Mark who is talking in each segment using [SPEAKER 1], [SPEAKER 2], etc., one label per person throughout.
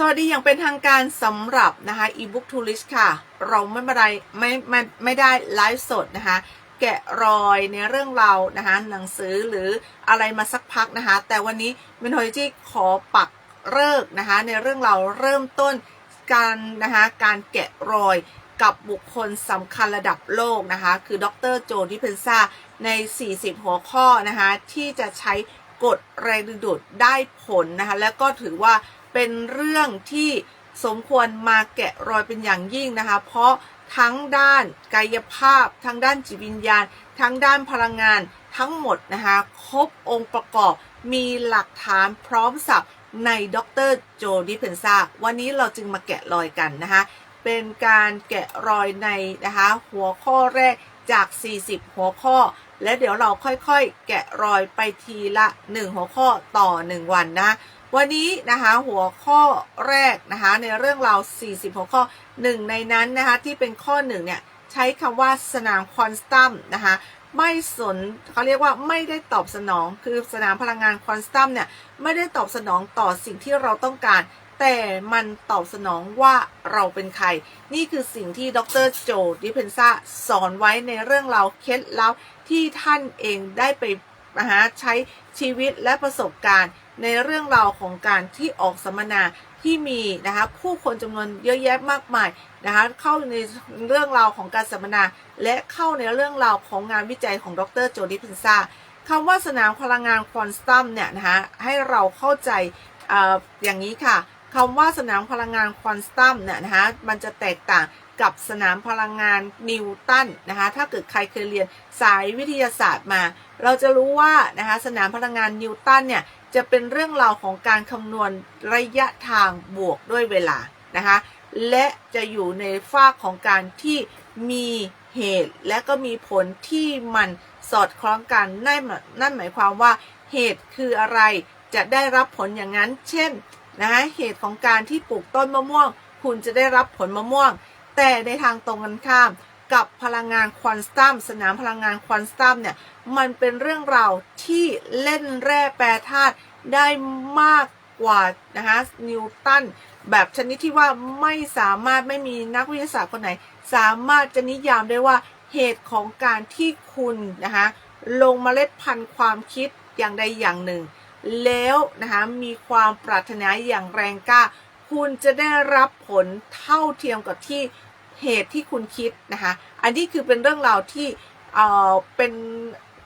[SPEAKER 1] สวัสดีอย่างเป็นทางการสำหรับนะคะ ebook tourist ค่ะ เราไม่มาได้ไม่ไม่ไม่ได้ไลฟ์สดนะคะ แกะรอยในเรื่องราวนะคะ หนังสือหรืออะไรมาสักพักนะคะ แต่วันนี้เมนโทจิขอปักเลิกนะคะ ในเรื่องเราเริ่มต้นการนะคะการแกะรอยกับบุคคลสำคัญระดับโลกนะคะ คือดรโจดิเพนซาใน 40 หัวข้อนะคะ ที่จะใช้กฎแรงดึงดูดได้ผลนะคะ แล้วก็ถือว่า เป็นเรื่องที่สมควรมาแกะรอยเป็นอย่างยิ่งนะคะ เพราะทั้งด้านกายภาพ ทั้งด้านจิตวิญญาณ ทั้งด้านพลังงานทั้งหมดนะคะ ครบองค์ประกอบมีหลักฐานพร้อมสับในด็อกเตอร์โจดิเพนซาวันนี้เราจึงมาแกะรอยกันนะคะ เป็นการแกะรอยในนะคะ หัวข้อแรกจาก 40 หัวข้อ และเดี๋ยวเราค่อยๆ แกะรอยไปทีละ 1 หัวข้อต่อ 1 วันนะ วันนี้นะคะหัวข้อแรกนะคะในเรื่องราว40 หัวข้อหนึ่งในนั้นนะคะที่เป็นข้อหนึ่งเนี่ยใช้คำว่าสนามควอนตัมนะคะไม่สนเขาเรียกว่าไม่ได้ตอบสนองคือสนามพลังงานควอนตัมเนี่ยไม่ได้ตอบสนองต่อสิ่งที่เราต้องการ แต่มันตอบสนองว่าเราเป็นใคร นี่คือสิ่งที่ดรโจดิเพนซาสอนไว้ในเรื่องราวเคล็ดลับที่ท่านเองได้ไป นะฮะใช้ชีวิตและประสบการณ์ในเรื่องราวของการที่ออกสัมมนาที่มีนะคะผู้คนจำนวนเยอะแยะมากมายนะคะเข้าในเรื่องราวของการสัมมนา และเข้าในเรื่องราวของงานวิจัยของดรโจดิพินซาคำว่าสนามพลังงานควอนตัมเนี่ยนะคะให้เราเข้าใจออย่างนี้ค่ะคำว่าสนามพลังงานควอนตัมเนี่ยนะคะมันจะแตกต่าง กับสนามพลังงานนิวตันนะคะ ถ้าเกิดใครเคยเรียนสายวิทยาศาสตร์มา เราจะรู้ว่านะคะสนามพลังงานนิวตันเนี่ยจะเป็นเรื่องราวของการคำนวณระยะทางบวกด้วยเวลานะคะ และจะอยู่ในฝากของการที่มีเหตุและก็มีผลที่มันสอดคล้องกันนั่นนั่นหมายความว่าเหตุคืออะไรจะได้รับผลอย่างนั้น เช่นนะคะเหตุของการที่ปลูกต้นมะม่วง คุณจะได้รับผลมะม่วง แต่ในทางตรงกันข้ามกับพลังงานควอนตัมสนามพลังงานควอนตัมเนี่ยมันเป็นเรื่องราวที่เล่นแร่แปรธาตุได้มากกว่านะคะนิวตันแบบชนิดที่ว่าไม่สามารถไม่มีนักวิทยาศาสตร์คนไหน สามารถจะนิยามได้ว่าเหตุของการที่คุณนะคะลงมเมล็ดพันธุ์ความคิดอย่างใดอย่างหนึ่ง แล้วนะคะมีความปรารถนาอย่างแรงกล้า คุณจะได้รับผลเท่าเทียมกับที่ เหตุที่คุณคิดนะคะอันนี้คือเป็นเรื่องราวที่เออเป็น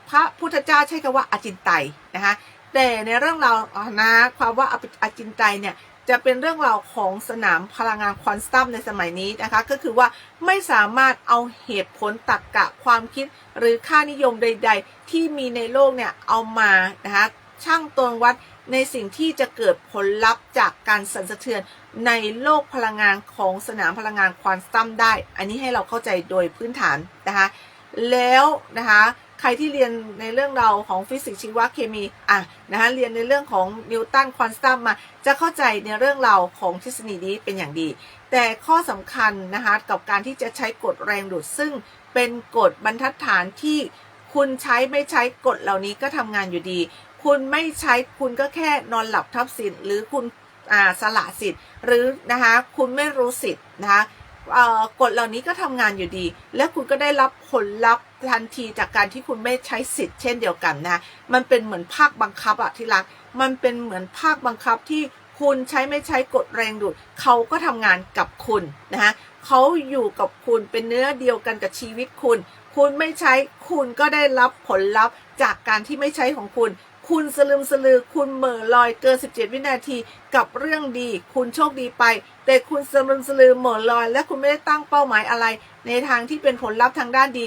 [SPEAKER 1] พระพุทธเจ้าใช้คำว่าอาจินไตยนะคะแต่ในเรื่องราวนะความว่าอาจินไตยเนี่ยจะเป็นเรื่องราวของสนามพลังงานควอนตัมในสมัยนี้นะคะ ก็คือว่าไม่สามารถเอาเหตุผลตรรกกะความคิด หรือค่านิยมใด ๆ ที่มีในโลกเนี่ยเอามานะคะช่างตวงวัด ในสิ่งที่จะเกิดผลลัพธ์จากการสั่นสะเทือนในโลกพลังงานของสนามพลังงานควอนตัมได้ อันนี้ให้เราเข้าใจโดยพื้นฐานนะคะแล้วนะคะใครที่เรียนในเรื่องเราของฟิสิกส์ชีวเคมีอะนะคะเรียนในเรื่องของนิวตันควอนตัมมา จะเข้าใจในเรื่องเราของทฤษฎีนี้เป็นอย่างดี แต่ข้อสำคัญนะคะกับการที่จะใช้กฎแรงดูดซึ่งเป็นกฎบรรทัดฐานที่คุณใช้ไม่ใช้กฎเหล่านี้ก็ทำงานอยู่ดี คุณไม่ใช้คุณก็แค่นอนหลับทับสิทธิ์หรือคุณสละสิทธิ์ หรือนะคะคุณไม่รู้สิทธิ์นะคะกฎเหล่านี้ก็ทำงานอยู่ดี และคุณก็ได้รับผลลัพธ์ทันทีจากการที่คุณไม่ใช้สิทธิ์เช่นเดียวกันนะมันเป็นเหมือนภาคบังคับอะที่รัก มันเป็นเหมือนภาคบังคับที่คุณใช้ไม่ใช้กฎแรงดูดเขาก็ทำงานกับคุณนะคะเขาอยู่กับคุณเป็นเนื้อเดียวกันกับชีวิตคุณ คุณไม่ใช้คุณก็ได้รับผลลัพธ์จากการที่ไม่ใช้ของคุณ คุณสลืมสลือ คุณเหม่อลอยเกิน 17 วินาทีกับเรื่องดี คุณโชคดีไป แต่คุณสลืมสลือเหม่อลอย และคุณไม่ได้ตั้งเป้าหมายอะไร ในทางที่เป็นผลลัพธ์ทางด้านดี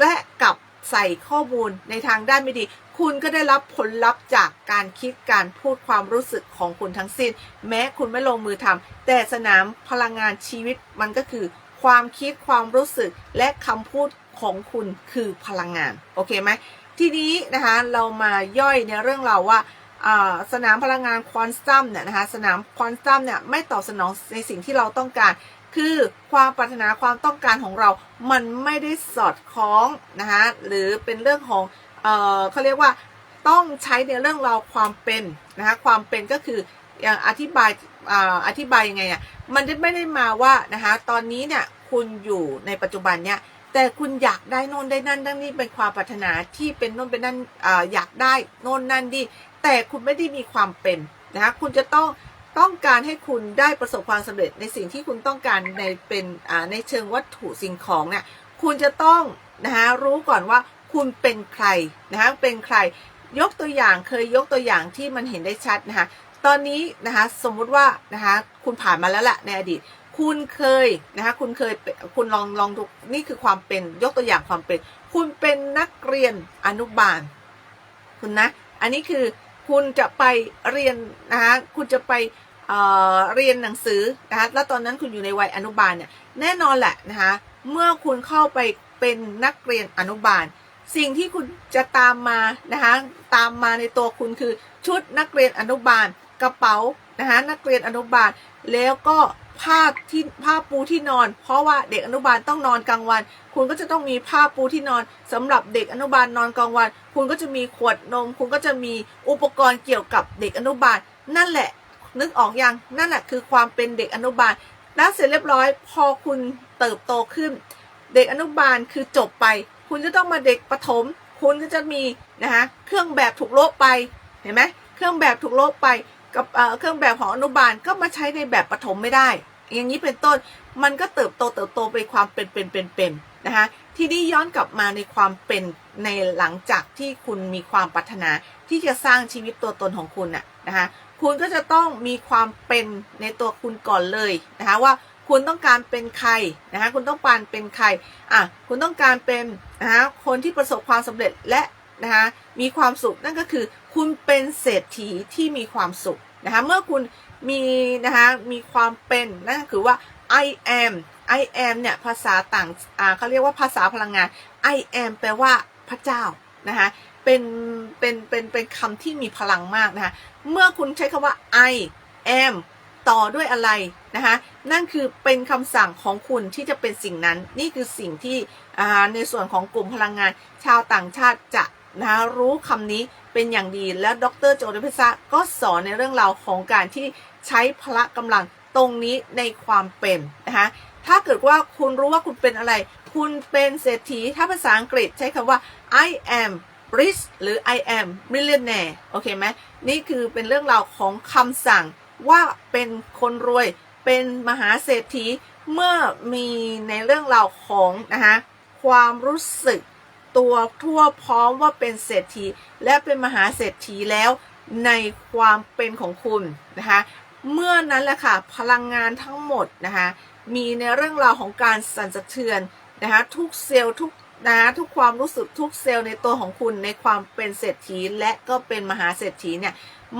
[SPEAKER 1] และกับใส่ข้อมูลในทางด้านไม่ดี คุณก็ได้รับผลลัพธ์จากการคิดการพูดความรู้สึกของคุณทั้งสิ้น แม้คุณไม่ลงมือทำแต่สนามพลังงานชีวิตมันก็คือ ความคิดความรู้สึกและคำพูดของคุณคือพลังงาน โอเคไหม ทีนี้นะคะเรามาย่อยในเรื่องเราว่าสนามพลังงานควอนตัมเนี่ยนะคะสนามควอนตัมเนี่ยไม่ตอบสนองในสิ่งที่เราต้องการ คือความปรารถนาความต้องการของเรา มันไม่ได้สอดคล้องนะคะหรือเป็นเรื่องของเออเขาเรียกว่าต้องใช้ในเรื่องเราความเป็นนะคะความเป็นก็คืออย่างอธิบายออธิบายยังไงอะมันจะไม่ได้มาว่านะคะตอนนี้เนี่ยคุณอยู่ในปัจจุบันเนี่ย แต่คุณอยากได้โน่นได้นั่นดังนี้เป็นความปรารถนาที่เป็นโน่นเป็นนั่นออยากได้โน่นนั่นดี แต่คุณไม่ได้มีความเป็นนะคะคุณจะต้องต้องการให้คุณได้ประสบความสำเร็จในสิ่งที่คุณต้องการในเป็นในเชิงวัตถุสิ่งของเนี่ยคุณจะต้องนะคะรู้ก่อนว่าคุณเป็นใครนะคะเป็นใครยกตัวอย่างเคยยกตัวอย่างที่มันเห็นได้ชัดนะคะตอนนี้นะคะสมมุติว่านะคะคุณผ่านมาแล้วแหละในอดีต คุณเคยนะคะคุณเคยคุณลองลองดูนี่คือความเป็นยกตัวอย่างความเป็น คุณเป็นนักเรียนอนุบาล คุณนะ อันนี้คือคุณจะไปเรียนนะคะคุณจะไปเเรียนหนังสือนะคะแล้วตอนนั้นคุณอยู่ในวัยอนุบาลเนี่ยแน่นอนแหละนะคะเมื่อคุณเข้าไปเป็นนักเรียนอนุบาล สิ่งที่คุณจะตามมานะคะตามมาในตัวคุณคือชุดนักเรียนอนุบาลกระเป๋านะคะนักเรียนอนุบาลแล้วก็ ผ้าที่ผ้าปูที่นอน เพราะว่าเด็กอนุบาลต้องนอนกลางวัน คุณก็จะต้องมีผ้าปูที่นอนสำหรับเด็กอนุบาลนอนกลางวัน คุณก็จะมีขวดนม คุณก็จะมีอุปกรณ์เกี่ยวกับเด็กอนุบาล นั่นแหละ นึกออกยังนั่นแหละคือความเป็นเด็กอนุบาลแล้วเสร็จเรียบร้อย พอคุณเติบโตขึ้น เด็กอนุบาลคือจบไป คุณจะต้องมาเด็กประถม คุณก็จะมีนะคะเครื่องแบบถูกโละไปเห็นไหมเครื่องแบบถูกโละไปกับเอ่อเครื่องแบบของอนุบาลก็มาใช้ในแบบประถมไม่ได้ อย่างนี้เป็นต้นมันก็เติบโตเติบโตไปความเป็นเป็นเป็นเป็นนะคะทีนี้ย้อนกลับมาในความเป็นในหลังจากที่คุณมีความปรารถนาที่จะสร้างชีวิตตัวตนของคุณน่ะนะคะคุณก็จะต้องมีความเป็นในตัวคุณก่อนเลยนะคะว่าคุณต้องการเป็นใครนะคะคุณต้องการเป็นใครอะคุณต้องการเป็นนะคะคนที่ประสบความสำเร็จและนะคะมีความสุขนั่นก็คือ คุณเป็นเศรษฐีที่มีความสุขนะคะเมื่อคุณ มีนะคะมีความเป็นนั่นคือว่า I am I am เนี่ยภาษาต่างอ่าเขาเรียกว่าภาษาพลังงาน I am แปลว่าพระเจ้านะคะเป็นเป็นเป็นเป็นคำที่มีพลังมากนะคะเมื่อคุณใช้คำว่า I am ต่อด้วยอะไรนะคะนั่นคือเป็นคำสั่งของคุณที่จะเป็นสิ่งนั้น นี่คือสิ่งที่ในส่วนของกลุ่มพลังงาน ชาวต่างชาติจะ นะคะรู้คำนี้เป็นอย่างดีแล้วดรโจเดพิซาก็สอนในเรื่องราวของการที่ใช้พละกำลังตรงนี้ในความเป็นนะคะถ้าเกิดว่าคุณรู้ว่าคุณเป็นอะไร คุณเป็นเศรษฐีถ้าภาษาอังกฤษใช้คำว่า I am rich หรือ I am millionaire โอเคไหมนี่คือเป็นเรื่องราวของคำสั่งว่าเป็นคนรวย เป็นมหาเศรษฐีเมื่อมีในเรื่องราวของนะคะความรู้สึก ตัวทั่วพร้อมว่าเป็นเศรษฐีและเป็นมหาเศรษฐีแล้วในความเป็นของคุณนะคะเมื่อนั้นแหละค่ะพลังงานทั้งหมดนะคะมีในเรื่องราวของการสั่นสะเทือนนะคะทุกเซลล์ทุกนะทุกความรู้สึกทุกเซลล์ในตัวของคุณในความเป็นเศรษฐีและก็เป็นมหาเศรษฐีเนี่ย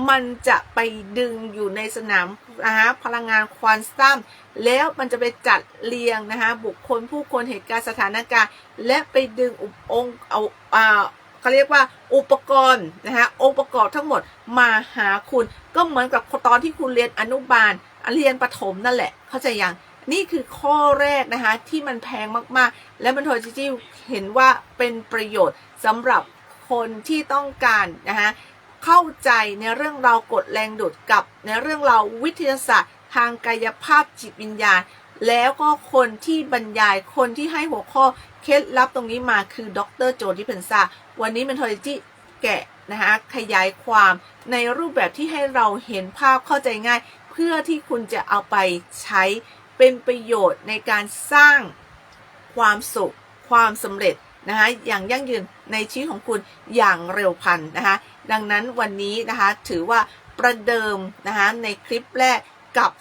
[SPEAKER 1] มันจะไปดึงอยู่ในสนาม นะคะพลังงานควอนตัมแล้วมันจะไปจัดเรียงนะคะบุคคลผู้คนเหตุการณ์สถานการณ์ และไปดึงอุปองค์เอาอ่าเขาเรียกว่าอุปกรณ์นะคะองค์ประกอบทั้งหมดมาหาคุณก็เหมือนกับตอนที่คุณเรียนอนุบาลเรียนประถมนั่นแหละเข้าใจยังนี่คือข้อแรกนะคะที่มันแพงมากๆ และมันโทจิจิเห็นว่าเป็นประโยชน์สำหรับคนที่ต้องการนะคะ เข้าใจในเรื่องราวกฎแรงดูดกับในเรื่องราววิทยาศาสตร์ ทางกายภาพจิตวิญญาณ แล้วก็คนที่บรรยายคนที่ให้หัวข้อเคล็ดลับตรงนี้มาคือดรโจดิเพนซาวันนี้เมนโทจิแกะนะคะขยายความในรูปแบบที่ให้เราเห็นภาพเข้าใจง่าย เพื่อที่คุณจะเอาไปใช้เป็นประโยชน์ในการสร้างความสุข ความสำเร็จนะคะอย่างยั่งยืนในชีวิตของคุณอย่างเร็วพันนะคะ ดังนั้นวันนี้นะคะถือว่าประเดิมนะคะในคลิปแรกกับ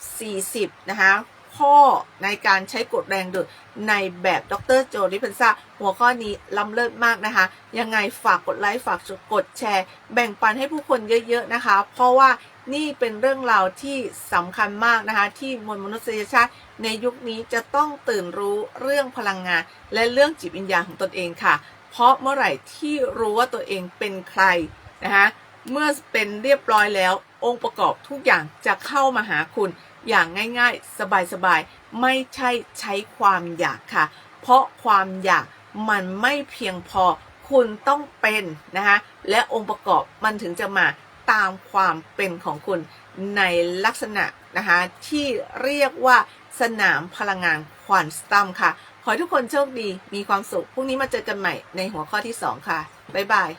[SPEAKER 1] 40 นะคะข้อในการใช้กฎแรงดูดในแบบดรโจลิพันซาหัวข้อนี้ล้ำเลิศมากนะคะ ยังไงฝากกดไลค์ฝากกดแชร์ แบ่งปันให้ผู้คนเยอะ ๆ นะคะ เพราะว่านี่เป็นเรื่องราวที่สำคัญมากนะคะ ที่มวลมนุษยชาติ ในยุคนี้จะต้องตื่นรู้เรื่องพลังงาน และเรื่องจิตวิญญาณของตนเองค่ะ เพราะเมื่อไหร่ที่รู้ว่าตัวเองเป็นใคร นะคะเมื่อเป็นเรียบร้อยแล้ว องค์ประกอบทุกอย่างจะเข้ามาหาคุณอย่างง่ายๆ สบายๆ ไม่ใช่ใช้ความอยากค่ะ เพราะความอยากมันไม่เพียงพอคุณต้องเป็นนะคะและองค์ประกอบมันถึงจะมาตามความเป็นของคุณในลักษณะนะคะที่เรียกว่าสนามพลังงานควอนตัมค่ะ ขอให้ทุกคนโชคดีมีความสุขพรุ่งนี้มาเจอกันใหม่ในหัวข้อที่ 2 ค่ะ บ๊ายบาย